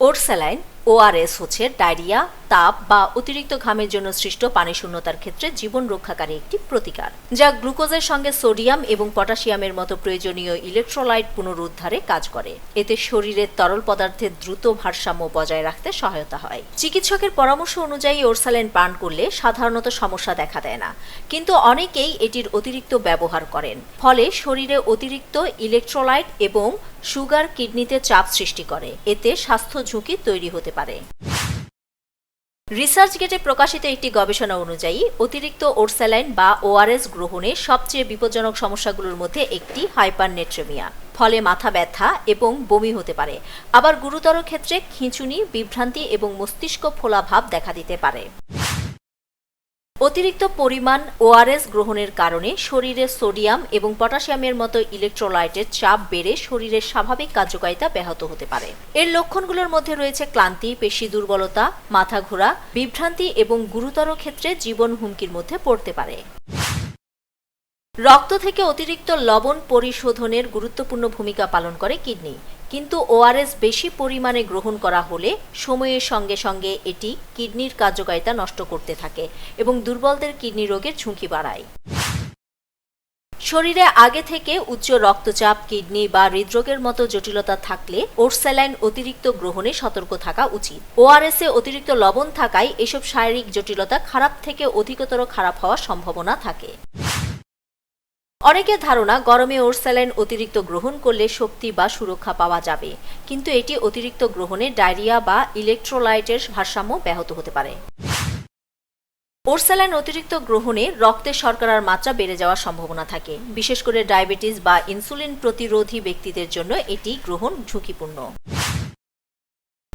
ORSaline ORS হচ্ছে diarrhoea, তাপ বা অতিরিক্ত ঘামের জন্য সৃষ্ট পানি শূন্যতার ক্ষেত্রে জীবন রক্ষাকারী একটি প্রতিকার, যা গ্লুকোজের সঙ্গে সোডিয়াম এবং পটাশিয়ামের মতো প্রয়োজনীয় ইলেকট্রোলাইট পুনরুদ্ধারে কাজ করে। এতে শরীরের তরল পদার্থের দ্রুত ভারসাম্য বজায় রাখতে সহায়তা হয়। চিকিৎসকের পরামর্শ অনুযায়ী ওরসালাইন পান করলে সাধারণত সমস্যা দেখা দেয় না, কিন্তু অনেকেই এটির অতিরিক্ত ব্যবহার করেন। ফলে শরীরে অতিরিক্ত ইলেকট্রোলাইট এবং সুগার কিডনিতে চাপ সৃষ্টি করে। এতে স্বাস্থ্য ঝুঁকি তৈরি হতে পারে। রিসার্চ গেটে প্রকাশিত একটি গবেষণা অনুযায়ী, অতিরিক্ত ওরস্যালাইন বা ওআরএস গ্রহণে সবচেয়ে বিপজ্জনক সমস্যাগুলোর মধ্যে একটি হাইপারনেট্রেমিয়া। ফলে মাথা ব্যথা এবং বমি হতে পারে। আবার গুরুতর ক্ষেত্রে খিঁচুনি, বিভ্রান্তি এবং মস্তিষ্ক ফোলাভাব দেখা দিতে পারে। অতিরিক্ত পরিমাণ ওআরএস গ্রহণের কারণে শরীরে সোডিয়াম এবং পটাশিয়ামের মতো ইলেকট্রোলাইটের চাপ বেড়ে শরীরের স্বাভাবিক কার্যকারিতা ব্যাহত হতে পারে। এর লক্ষণগুলোর মধ্যে রয়েছে ক্লান্তি, পেশি দুর্বলতা, মাথা ঘোরা, বিভ্রান্তি এবং গুরুতর ক্ষেত্রে জীবন হুমকির মধ্যে পড়তে পারে। রক্ত থেকে অতিরিক্ত লবণ পরিশোধনের গুরুত্বপূর্ণ ভূমিকা পালন করে কিডনি। কিন্তু ওআরএস বেশি পরিমাণে গ্রহণ করা হলে সময়ের সঙ্গে সঙ্গে এটি কিডনির কার্যকারিতা নষ্ট করতে থাকে এবং দুর্বলদের কিডনি রোগের ঝুঁকি বাড়ায়। শরীরে আগে থেকে উচ্চ রক্তচাপ, কিডনি বা হৃদরোগের মতো জটিলতা থাকলে ওরস্যালাইন অতিরিক্ত গ্রহণে সতর্ক থাকা উচিত। ওআরএস অতিরিক্ত লবণ থাকায় এসব শারীরিক জটিলতা খারাপ থেকে অধিকতর খারাপ হওয়ার সম্ভাবনা থাকে। অনেকের ধারণা গরমে ওরস্যালাইন অতিরিক্ত গ্রহণ করলে শক্তি বা সুরক্ষা পাওয়া যাবে। কিন্তু এটি অতিরিক্ত গ্রহণে ডায়রিয়া বা ইলেকট্রোলাইটের ভারসাম্য ব্যাহত হতে পারে। ওরস্যালাইন অতিরিক্ত গ্রহণে রক্তে শর্করার মাত্রা বেড়ে যাওয়ার সম্ভাবনা থাকে। বিশেষ করে ডায়াবেটিস বা ইনসুলিন প্রতিরোধী ব্যক্তিদের জন্য এটি গ্রহণ ঝুঁকিপূর্ণ।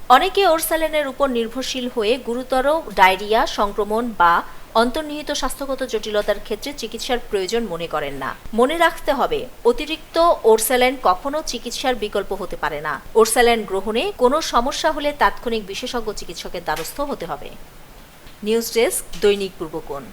অনেকে ওরস্যালাইনের উপর নির্ভরশীল হয়ে গুরুতর ডায়রিয়া, সংক্রমণ বা অন্তর্নিহিত স্বাস্থ্যগত জটিলতার ক্ষেত্রে চিকিৎসার প্রয়োজন মনে করেন না। মনে রাখতে হবে, অতিরিক্ত ওরস্যালাইন কখনো চিকিৎসার বিকল্প হতে পারে না। ওরস্যালাইন গ্রহণে কোনো সমস্যা হলে তাৎক্ষণিক বিশেষজ্ঞ চিকিৎসকের দ্বারস্থ হতে হবে। নিউজ ডেস্ক দৈনিক পূর্বকোণ।